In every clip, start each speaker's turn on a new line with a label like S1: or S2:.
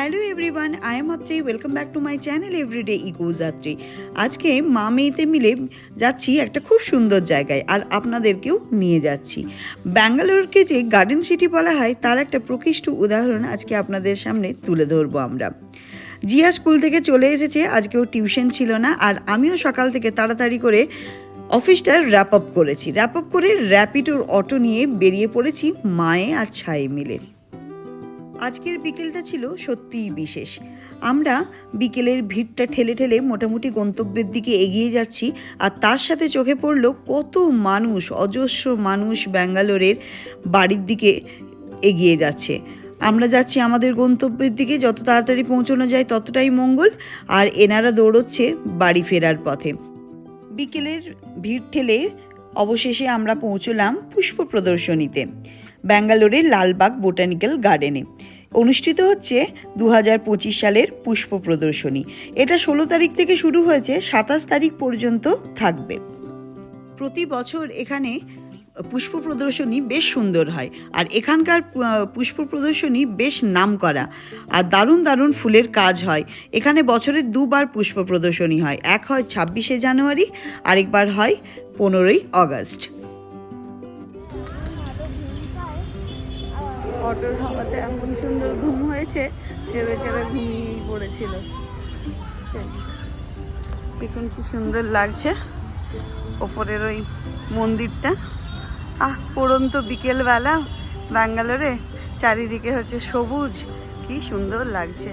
S1: Hello everyone I am Atri welcome back to my channel everyday eco যাত্রী আজকে মা মেয়েতে মিলে যাচ্ছি একটা খুব সুন্দর জায়গায়, আর আপনাদেরকেও নিয়ে যাচ্ছি। ব্যাঙ্গালোরকে যে গার্ডেন সিটি বলা হয়, তার একটা প্রকৃষ্ট উদাহরণ আজকে আপনাদের সামনে তুলে ধরবো আমরা। জিয়া স্কুল থেকে চলে এসেছে, আজকেও টিউশন ছিল না, আর আমিও সকাল থেকে তাড়াতাড়ি করে অফিসটা র্যাপ আপ করেছি। র্যাপ আপ করে র্যাপিডোর অটো নিয়ে বেরিয়ে পড়েছি, মায়ে আর ছায়ে মিলে। আজকের বিকেলটা ছিল সত্যিই বিশেষ। আমরা বিকেলের ভিড়টা ঠেলে ঠেলে মোটামুটি গন্তব্যের দিকে এগিয়ে যাচ্ছি আর তার সাথে চোখে পড়ল কত মানুষ, অজস্র মানুষ ব্যাঙ্গালোরের বাড়ির দিকে এগিয়ে যাচ্ছে। আমরা যাচ্ছি আমাদের গন্তব্যের দিকে, যত তাড়াতাড়ি পৌঁছানো যায় ততটাই মঙ্গল আর এনারা দৌড়চ্ছে বাড়ি ফেরার পথে। বিকেলের ভিড় ঠেলে অবশেষে আমরা পৌঁছলাম পুষ্প প্রদর্শনীতে। ব্যাঙ্গালোরের লালবাগ বোটানিক্যাল গার্ডেনে। অনুষ্ঠিত হচ্ছে দু হাজার পঁচিশ সালের পুষ্প প্রদর্শনী। এটা ষোলো তারিখ থেকে শুরু হয়েছে, সাতাশ তারিখ পর্যন্ত থাকবে। প্রতি বছর এখানে পুষ্প প্রদর্শনী বেশ সুন্দর হয়, আর এখানকার পুষ্প প্রদর্শনী বেশ নামকরা, আর দারুণ দারুণ ফুলের কাজ হয়। এখানে বছরের দুবার পুষ্প প্রদর্শনী হয়, এক হয় ছাব্বিশে জানুয়ারি, আরেকবার হয় পনেরোই আগস্ট
S2: অটোর হাওয়াতে এমন সুন্দর ঘুম হয়েছে সে বেচারা ঘুমিয়েই পড়েছিল। দেখুন কি সুন্দর লাগছে ওপরের ওই মন্দিরটা। আহ পড়ন্ত বিকেলবেলা ব্যাঙ্গালোরে চারিদিকে হচ্ছে সবুজ, কি সুন্দর লাগছে।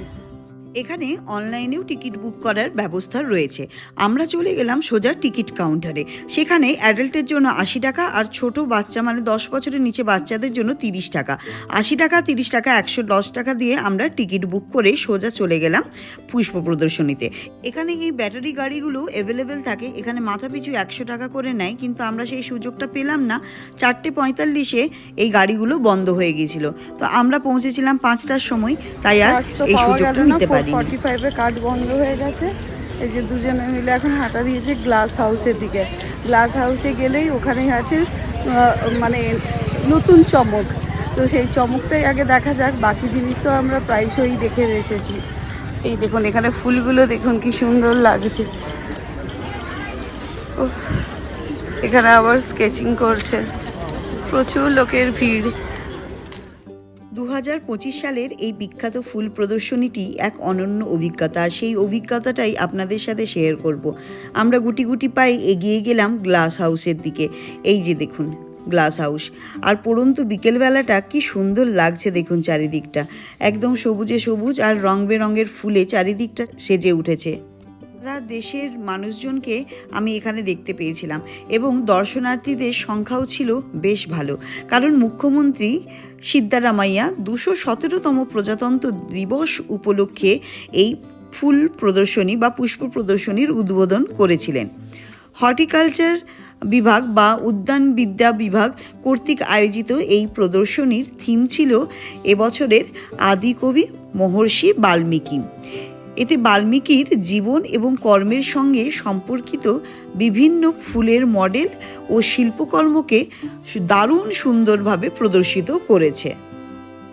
S1: এখানে অনলাইনেও টিকিট বুক করার ব্যবস্থা রয়েছে। আমরা চলে গেলাম সোজা টিকিট কাউন্টারে। সেখানে অ্যাডাল্টের জন্য আশি টাকা আর ছোট বাচ্চা মানে দশ বছরের নিচে বাচ্চাদের জন্য তিরিশ টাকা। আশি টাকা তিরিশ টাকা একশো দশ টাকা দিয়ে আমরা টিকিট বুক করে সোজা চলে গেলাম পুষ্প প্রদর্শনীতে। এখানে এই ব্যাটারি গাড়িগুলো অ্যাভেলেবেল থাকে। এখানে মাথা পিছু একশো টাকা করে নেয় কিন্তু আমরা সেই সুযোগটা পেলাম না। চারটে পঁয়তাল্লিশে এই গাড়িগুলো বন্ধ হয়ে গিয়েছিল। তো আমরা পৌঁছেছিলাম পাঁচটার সময় তাই আর এই সুযোগটা নিতে পারিনি।
S2: ফর্টি ফাইভে কার্ড বন্ধ হয়ে গেছে। এই যে দুজনে মিলে এখন হাঁটা দিয়েছে গ্লাস হাউসের দিকে। গ্লাস হাউসে গেলেই ওখানেই আছে মানে নতুন চমক। তো সেই চমকটাই আগে দেখা যাক, বাকি জিনিস তো আমরা প্রায়শই দেখে এসেছি। এই দেখুন, এখানে ফুলগুলো দেখুন, কি সুন্দর লাগছে। এখানে আবার স্কেচিং করছে। প্রচুর লোকের ভিড়।
S1: হাজার পঁচিশ সালের এই বিখ্যাত ফুল প্রদর্শনীটি এক অনন্য অভিজ্ঞতা। সেই অভিজ্ঞতাটাই আপনাদের সাথে শেয়ার করব। আমরা গুটি গুটি পায়ে এগিয়ে গেলাম গ্লাস হাউসের দিকে। এই যে দেখুন গ্লাস হাউস আর পড়ন্ত বিকেলবেলাটা কি সুন্দর লাগছে দেখুন চারিদিকটা। একদম সবুজে সবুজ আর রং বেরঙের ফুলে চারিদিকটা সেজে উঠেছে। সারা দেশের মানুষজনকে আমি এখানে দেখতে পেয়েছিলাম এবং দর্শনার্থীদের সংখ্যাও ছিল বেশ ভালো। কারণ মুখ্যমন্ত্রী সিদ্ধারামাইয়া দুশো সতেরোতম প্রজাতন্ত্র দিবস উপলক্ষে এই ফুল প্রদর্শনী বা পুষ্প প্রদর্শনীর উদ্বোধন করেছিলেন। হর্টিকালচার বিভাগ বা উদ্যান বিদ্যা বিভাগ কর্তৃক আয়োজিত এই প্রদর্শনীর থিম ছিল এবছরের আদিকবি মহর্ষি বাল্মীকি। এতে বাল্মীকির জীবন এবং কর্মের সঙ্গে সম্পর্কিত বিভিন্ন ফুলের মডেল ও শিল্পকর্মকে দারুণ সুন্দরভাবে প্রদর্শিত করেছে।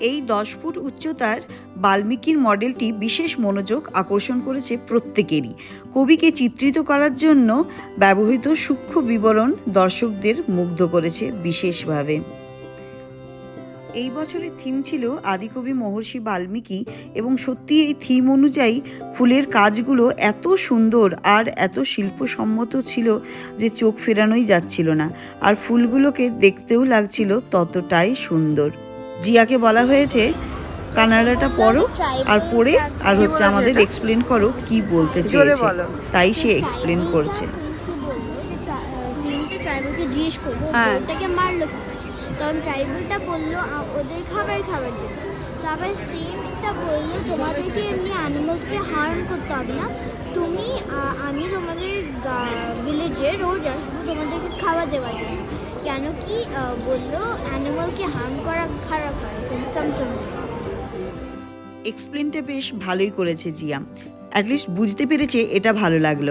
S1: এই দশ ফুট উচ্চতার বাল্মীকির মডেলটি বিশেষ মনোযোগ আকর্ষণ করেছে প্রত্যেকেরই। কবিকে চিত্রিত করার জন্য ব্যবহৃত সূক্ষ্ম বিবরণ দর্শকদের মুগ্ধ করেছে বিশেষভাবে। এই বছরের থিম ছিল আদিকবি মহর্ষি বাল্মীকি এবং সত্যি এই থিম অনুযায়ী ফুলের কাজগুলো এত সুন্দর আর এত শিল্পসম্মত ছিল যে চোখ ফেরানোই যাচ্ছিল না আর ফুলগুলোকে দেখতেও লাগছিল ততটাই সুন্দর জিয়াকে বলা হয়েছে কানাডাটা পড়ো আর পড়ে আর হচ্ছে আমাদের এক্সপ্লেন করো কি বলতে চেয়েছে
S2: বলো।
S1: তাই সে এক্সপ্লেন করছে
S3: জিজ্ঞেস
S2: হ্যাঁ।
S3: মারলো তখন ট্রাইবেলটা বলল ওদের খাবার খাওয়ার জন্য। তারপর সেমটা বলল, তোমাদেরকে এমনি অ্যানিমালসকে হার্ম করতে হবে না। তুমি আমি তোমাদের ভিলেজে রোজ আসব তোমাদেরকে খাবার দেওয়ার জন্য। কেন কি বলল অ্যানিমালকে হার্ম করা খারাপ হয় কনসামশন
S1: এক্সপ্লেনটা বেশ ভালোই করেছে জিয়া। অ্যাটলিস্ট বুঝতে পেরেছে এটা ভালো লাগল।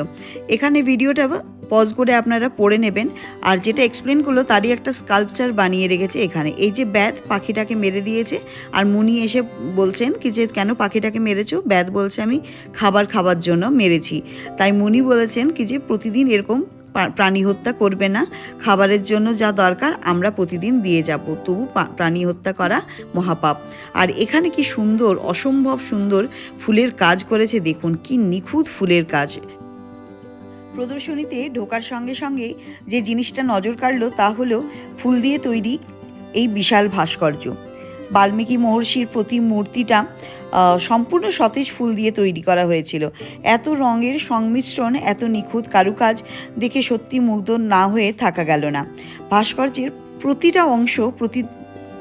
S1: এখানে ভিডিওটা পজ করে আপনারা পড়ে নেবেন। আর যেটা এক্সপ্লেন করল, তারই একটা স্কাল্পচার বানিয়ে রেখেছে এখানে। এই যে ব্যাধ পাখিটাকে মেরে দিয়েছে, আর মুনি এসে বলছেন কি যে, কেন পাখিটাকে মেরেছো? ব্যাধ বলছে আমি খাবার খাবার জন্য মেরেছি। তাই মুনি বলেছেন কি যে, প্রতিদিন এরকম প্রাণী হত্যা করবে না। খাবারের জন্য যা দরকার, আমরা প্রতিদিন দিয়ে যাব। তবু প্রাণী হত্যা করা মহাপাপ। আর এখানে কি সুন্দর, অসম্ভব সুন্দর ফুলের কাজ করেছে। দেখুন, কি নিখুঁত ফুলের কাজ। প্রদর্শনীতে ঢোকার সঙ্গে সঙ্গে যে জিনিসটা নজর কাড়লো তা হলো ফুল দিয়ে তৈরি এই বিশাল ভাস্কর্য। বাল্মীকি মহর্ষির প্রতি মূর্তিটা সম্পূর্ণ সতেজ ফুল দিয়ে তৈরি করা হয়েছিল। এত রঙের সংমিশ্রণ, এত নিখুঁত কারুকাজ দেখে সত্যি মুগ্ধ না হয়ে থাকা গেল না। ভাস্কর্যের প্রতিটা অংশ, প্রতি,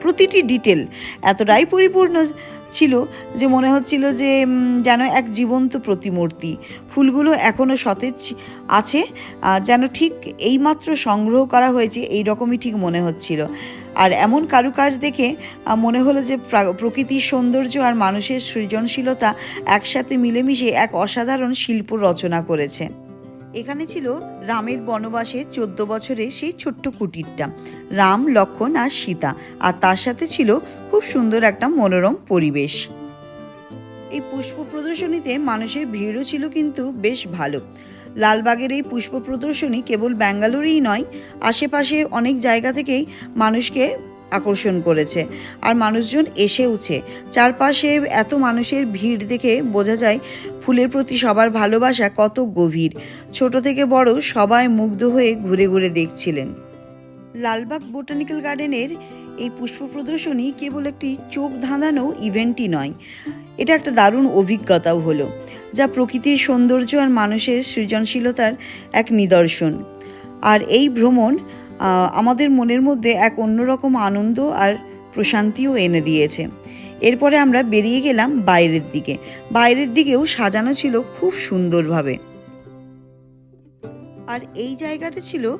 S1: প্রতিটি ডিটেল এতটাই পরিপূর্ণ ছিল যে মনে হচ্ছিল যে যেন এক জীবন্ত প্রতিমূর্তি। ফুলগুলো এখনও সতেজ আছে যেন ঠিক এইমাত্র সংগ্রহ করা হয়েছে এই রকমই ঠিক মনে হচ্ছিল। আর এমন কারুকাজ দেখে মনে হলো যে প্রা- প্রকৃতির সৌন্দর্য আর মানুষের সৃজনশীলতা একসাথে মিলেমিশে এক অসাধারণ শিল্প রচনা করেছে। এখানে ছিল রামের বনবাসে চোদ্দ বছরে সেই ছোট্ট কুটিরটা, রাম, লক্ষণ আর সীতা, আর তার সাথে ছিল খুব সুন্দর একটা মনোরম পরিবেশ। এই পুষ্প প্রদর্শনীতে মানুষের ভিড়ও ছিল কিন্তু বেশ ভালো। লালবাগের এই পুষ্প প্রদর্শনী কেবল ব্যাঙ্গালোরেই নয়, আশেপাশে অনেক জায়গা থেকেই মানুষকে আকর্ষণ করেছে। আর মানুষজন এসেওছে চারপাশে এত মানুষের ভিড় দেখে বোঝা যায়, ফুলের প্রতি সবার ভালোবাসা কত গভীর। ছোট থেকে বড় সবাই মুগ্ধ হয়ে ঘুরে ঘুরে দেখছিলেন। লালবাগ বোটানিক্যাল গার্ডেনের এই পুষ্প প্রদর্শনী কেবল একটি চোখ ধাঁধানো ইভেন্টই নয়, এটা একটা দারুণ অভিজ্ঞতাও হলো, যা প্রকৃতির সৌন্দর্য আর মানুষের সৃজনশীলতার এক নিদর্শন। আর এই ভ্রমণ আমাদের মনের মধ্যে এক অন্যরকম আনন্দ আর প্রশান্তিও এনে দিয়েছে। এরপরে আমরা বেরিয়ে গেলাম বাইরের দিকে। বাইরের দিকেও সাজানো ছিল খুব সুন্দরভাবে। আর এই জায়গাটা ছিল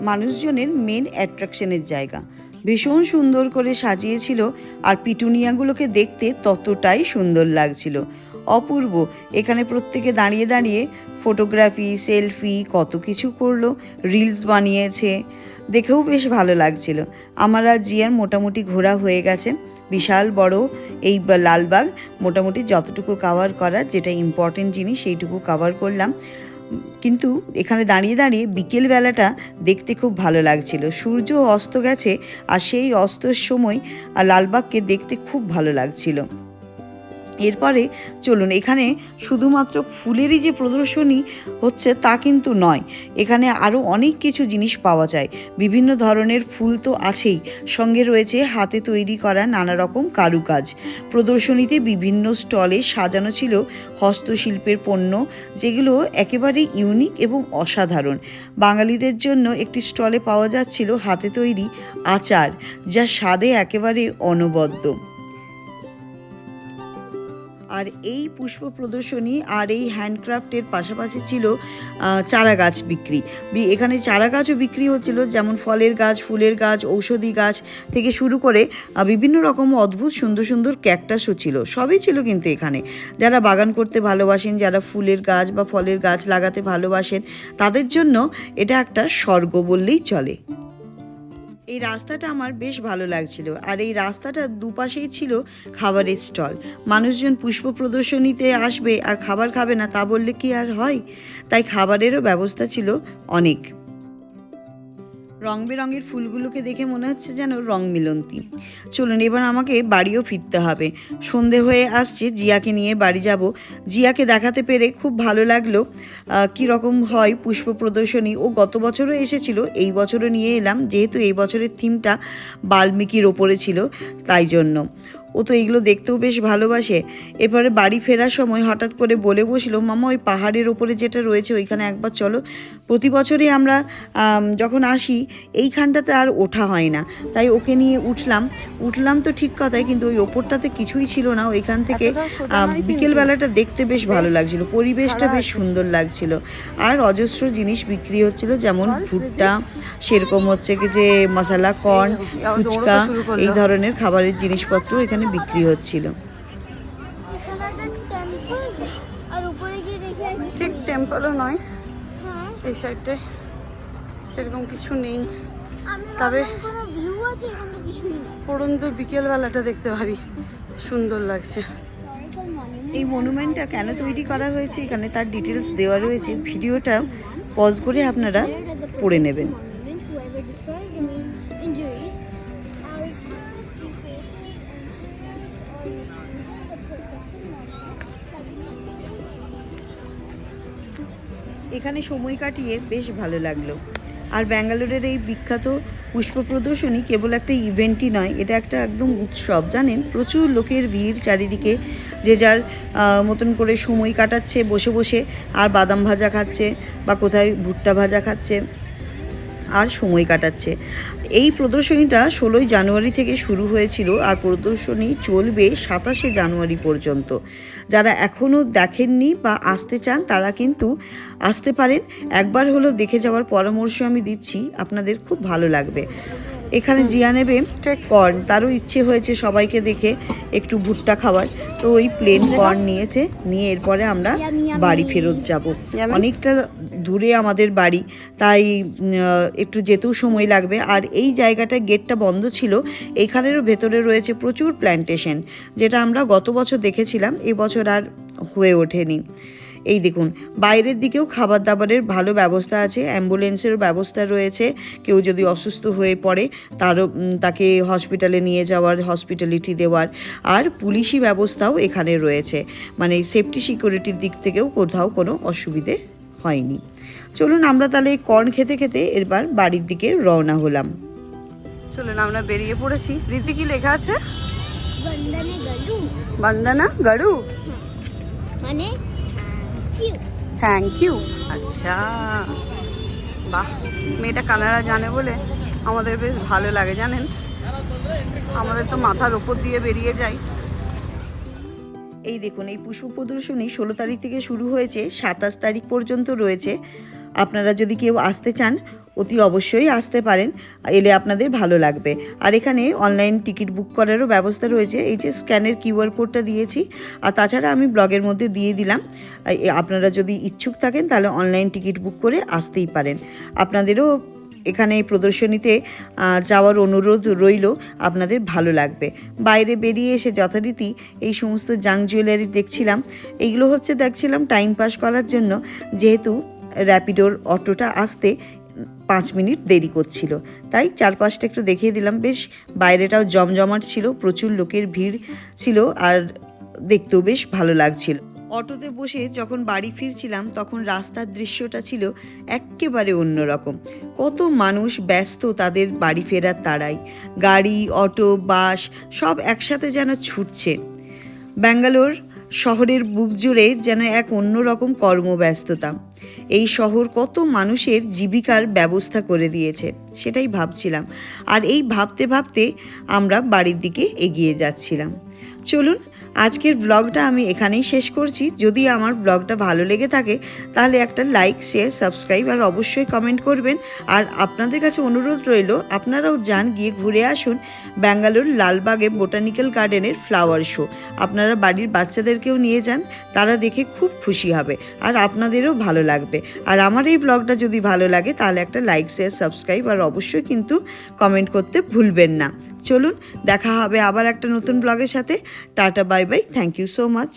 S1: মানুষজনের মেন অ্যাট্রাকশনের জায়গা। ভীষণ সুন্দর করে সাজিয়েছিল আর পিটুনিয়াগুলোকে দেখতে ততটাই সুন্দর লাগছিল। অপূর্ব, এখানে প্রত্যেকে দাঁড়িয়ে দাঁড়িয়ে ফটোগ্রাফি সেলফি কত কিছু করল রিলস বানিয়েছে। দেখেও বেশ ভালো লাগছিল। আমার আর জিয়ার মোটামুটি ঘোরা হয়ে গেছে। বিশাল, বড় এই লালবাগ মোটামুটি যতটুকু কাভার করা, যেটা ইম্পর্টেন্ট জিনিস, সেইটুকু কাভার করলাম। কিন্তু এখানে দাঁড়িয়ে দাঁড়িয়ে বিকেলবেলাটা দেখতে খুব ভালো লাগছিল। সূর্য অস্ত গেছে আর সেই অস্তর সময় লালবাগকে দেখতে খুব ভালো লাগছিল। এরপরে চলুন, এখানে শুধুমাত্র ফুলেরই যে প্রদর্শনী হচ্ছে তা কিন্তু নয়, এখানে আরও অনেক কিছু জিনিস পাওয়া যায়। বিভিন্ন ধরনের ফুল তো আছেই, সঙ্গে রয়েছে হাতে তৈরি করা নানা রকম কারুকাজ। প্রদর্শনীতে বিভিন্ন স্টলে সাজানো ছিল হস্তশিল্পের পণ্য, যেগুলো একেবারে ইউনিক এবং অসাধারণ। বাঙালিদের জন্য একটি স্টলে পাওয়া যাচ্ছিল হাতে তৈরি আচার, যা স্বাদে একেবারে অনবদ্য। আর এই পুষ্প প্রদর্শনী আর এই হ্যান্ডক্রাফটের পাশাপাশি ছিল চারা গাছ বিক্রি। এখানে চারা গাছও বিক্রি হচ্ছিল, যেমন ফলের গাছ, ফুলের গাছ, ঔষধি গাছ থেকে শুরু করে বিভিন্ন রকম অদ্ভুত সুন্দর সুন্দর ক্যাকটাসও ছিল। সবই ছিল কিন্তু এখানে। যারা বাগান করতে ভালোবাসেন, যারা ফুলের গাছ বা ফলের গাছ লাগাতে ভালোবাসেন, তাদের জন্য এটা একটা স্বর্গ বললেই চলে। এই রাস্তাটা আমার বেশ ভালো লাগছিল। আর এই রাস্তাটার দুপাশেই ছিল খাবারের স্টল। মানুষজন পুষ্প প্রদর্শনীতে আসবে আর খাবার খাবে না তা বললে কি আর হয়? তাই খাবারেরও ব্যবস্থা ছিল অনেক। রং বেরঙের ফুলগুলোকে দেখে মনে হচ্ছে যেন রং মিলন্তি। চলুন, এবার আমাকে বাড়িও ফিরতে হবে। সন্ধে হয়ে আসছে, জিয়াকে নিয়ে বাড়ি যাব। জিয়াকে দেখাতে পেরে খুব ভালো লাগল। কীরকম রকম হয় পুষ্প প্রদর্শনী। ও গত বছরও এসেছিল, এই বছরও নিয়ে এলাম। যেহেতু এই বছরের থিমটা বাল্মীকির ওপরে ছিল, তাই জন্য। ও তো এগুলো দেখতেও বেশ ভালোবাসে। এরপরে বাড়ি ফেরার সময় হঠাৎ করে বলে বসল মামা ওই পাহাড়ের ওপরে যেটা রয়েছে ওইখানে একবার চলো। প্রতি বছরই আমরা যখন আসি এইখানটাতে আর ওঠা হয় না। তাই ওকে নিয়ে উঠলাম। উঠলাম তো ঠিক কথাই কিন্তু ওই ওপরটাতে কিছুই ছিল না। ওইখান থেকে
S2: এতটা সোজা
S1: আম,
S2: নয় কিন্তু।
S1: বিকেল বেলাটা দেখতে বেশ ভালো লাগছিল। পরিবেশটা বেশ সুন্দর লাগছিল। আর অজস্র জিনিস বিক্রি হচ্ছিল যেমন ভুট্টা সেরকম হচ্ছে কি যে মশলা কর্ন ফুচকা এই ধরনের খাবারের জিনিসপত্র এখানে বিক্রি হচ্ছিল।
S3: এখানে দেখি একটা
S2: ঠিক টেম্পলও নয়।
S3: হ্যাঁ।
S2: এই সাইডটায় সেরকম কিছু নেই। তবে- পড়ন্ত বিকেলবেলাটা দেখতে পারি। সুন্দর লাগছে।
S1: এই মনুমেন্টটা কেন তৈরি করা হয়েছে? এখানে তার ডিটেলস দেওয়া রয়েছে। ভিডিওটা পজ করে আপনারা পড়ে নেবেন। এখানে সময় কাটিয়ে বেশ ভালো লাগল। আর ব্যাঙ্গালোরের এই বিখ্যাত পুষ্প প্রদর্শনী কেবল একটা ইভেন্টই নয়, এটা একটা একদম উৎসব, জানেন? প্রচুর লোকের ভিড় চারিদিকে, যে যার মতন করে সময় কাটাচ্ছে, বসে বসে, আর বাদাম ভাজা খাচ্ছে, বা কোথায় ভুট্টা ভাজা খাচ্ছে। আর সময় কাটাচ্ছে। এই প্রদর্শনীটা ষোলোই জানুয়ারি থেকে শুরু হয়েছিল আর প্রদর্শনী চলবে সাতাশে জানুয়ারি পর্যন্ত। যারা এখনও দেখেননি বা আসতে চান, তারা কিন্তু আসতে পারেন। একবার হলো দেখে যাওয়ার পরামর্শ আমি দিচ্ছি। আপনাদের খুব ভালো লাগবে। এখানে জিয়া নেবে কর্ন। তারও ইচ্ছে হয়েছে সবাইকে দেখে একটু ভুট্টা খাবার তো ওই প্লেন কর্ন নিয়েছে। নিয়ে এরপরে আমরা. বাড়ি ফেরত যাব। অনেকটা দূরে আমাদের বাড়ি। তাই একটু যেতেও সময় লাগবে। আর এই জায়গাটা গেটটা বন্ধ ছিল। এইখানেরও ভেতরে রয়েছে প্রচুর প্ল্যান্টেশন যেটা আমরা গত বছর দেখেছিলাম। এবছর আর হয়ে ওঠেনি। এই দেখুন বাইরের দিকেও খাবার দাবারের ভালো ব্যবস্থা আছে অ্যাম্বুলেন্সেরও ব্যবস্থা রয়েছে কেউ যদি অসুস্থ হয়ে পড়ে তারও তাকে হসপিটালে নিয়ে যাওয়ার হসপিটালিটি দেওয়ার আর পুলিশি ব্যবস্থাও এখানে রয়েছে। মানে সেফটি সিকিউরিটির দিক থেকেও কোথাও কোনো অসুবিধে হয়নি। চলুন আমরা তাহলে কর্ন খেতে খেতে এবার বাড়ির দিকে রওনা হলাম।
S2: চলুন আমরা বেরিয়ে পড়েছি। রীতি কি লেখা আছে?
S3: বন্দনে
S2: গাড়ু?
S3: মানে
S2: থ্যাংক ইউ আচ্ছা। বাহ মেয়েটা কানাডা জানে বলে আমাদের বেশ ভালো লাগে জানেন? আমাদের তো মাথার ওপর দিয়ে বেরিয়ে যায়।
S1: এই দেখুন এই পুষ্প প্রদর্শনী ষোলো তারিখ থেকে শুরু হয়েছে সাতাশ তারিখ পর্যন্ত রয়েছে। আপনারা যদি কেউ আসতে চান, অতি অবশ্যই আসতে পারেন, এলে আপনাদের ভালো লাগবে। আর এখানে অনলাইন টিকিট বুক করারও ব্যবস্থা রয়েছে। এই যে স্ক্যানের কিউআর কোডটা দিয়েছি, আর তাছাড়া আমি ব্লগের মধ্যে দিয়ে দিলাম আপনারা যদি ইচ্ছুক থাকেন, তাহলে অনলাইন টিকিট বুক করে আসতেই পারেন। আপনাদেরও এখানে প্রদর্শনীতে যাওয়ার অনুরোধ রইল, আপনাদের ভালো লাগবে। বাইরে বেরিয়ে এসে যথারীতি এই সমস্ত জাং জুয়েলারি দেখছিলাম। এইগুলো হচ্ছে দেখছিলাম টাইম পাস করার জন্য, যেহেতু র্যাপিডোর অটোটা আসতে পাঁচ মিনিট দেরি করছিল। তাই চারপাশটা একটু দেখিয়ে দিলাম। বেশ বাইরেটাও জমজমাট ছিল, প্রচুর লোকের ভিড় ছিল আর দেখতেও বেশ ভালো লাগছিল। অটোতে বসে যখন বাড়ি ফিরছিলাম, তখন রাস্তার দৃশ্যটা ছিল এক্কেবারে অন্যরকম। কত মানুষ ব্যস্ত তাদের বাড়ি ফেরার তাড়াই গাড়ি, অটো, বাস সব একসাথে যেন ছুটছে। ব্যাঙ্গালোর শহরের বুক জুড়ে যেন এক অন্যরকম কর্মব্যস্ততা। এই শহর কত মানুষের জীবিকার ব্যবস্থা করে দিয়েছে, সেটাই ভাবছিলাম। আর এই ভাবতে ভাবতে আমরা বাড়ির দিকে এগিয়ে যাচ্ছিলাম। চলুন আজকের ব্লগটা আমি এখানেই শেষ করছি। যদি আমার ব্লগটা ভালো লেগে থাকে, তাহলে একটা লাইক শেয়ার সাবস্ক্রাইব আর অবশ্যই কমেন্ট করবেন। আর আপনাদের কাছে অনুরোধ রইল, আপনারাও যান, গিয়ে ঘুরে আসুন ব্যাঙ্গালোর লালবাগে বোটানিক্যাল গার্ডেনের ফ্লাওয়ার শো আপনারা বাড়ির বাচ্চাদেরকেও নিয়ে যান, তারা দেখে খুব খুশি হবে আর আপনাদেরও ভালো লাগবে। আর আমার এই ব্লগটা যদি ভালো লাগে, তাহলে একটা লাইক শেয়ার সাবস্ক্রাইব আর অবশ্যই কিন্তু কমেন্ট করতে ভুলবেন না। চলুন, দেখা হবে আবার একটা নতুন ব্লগের সাথে। Tata bye bye thank you so much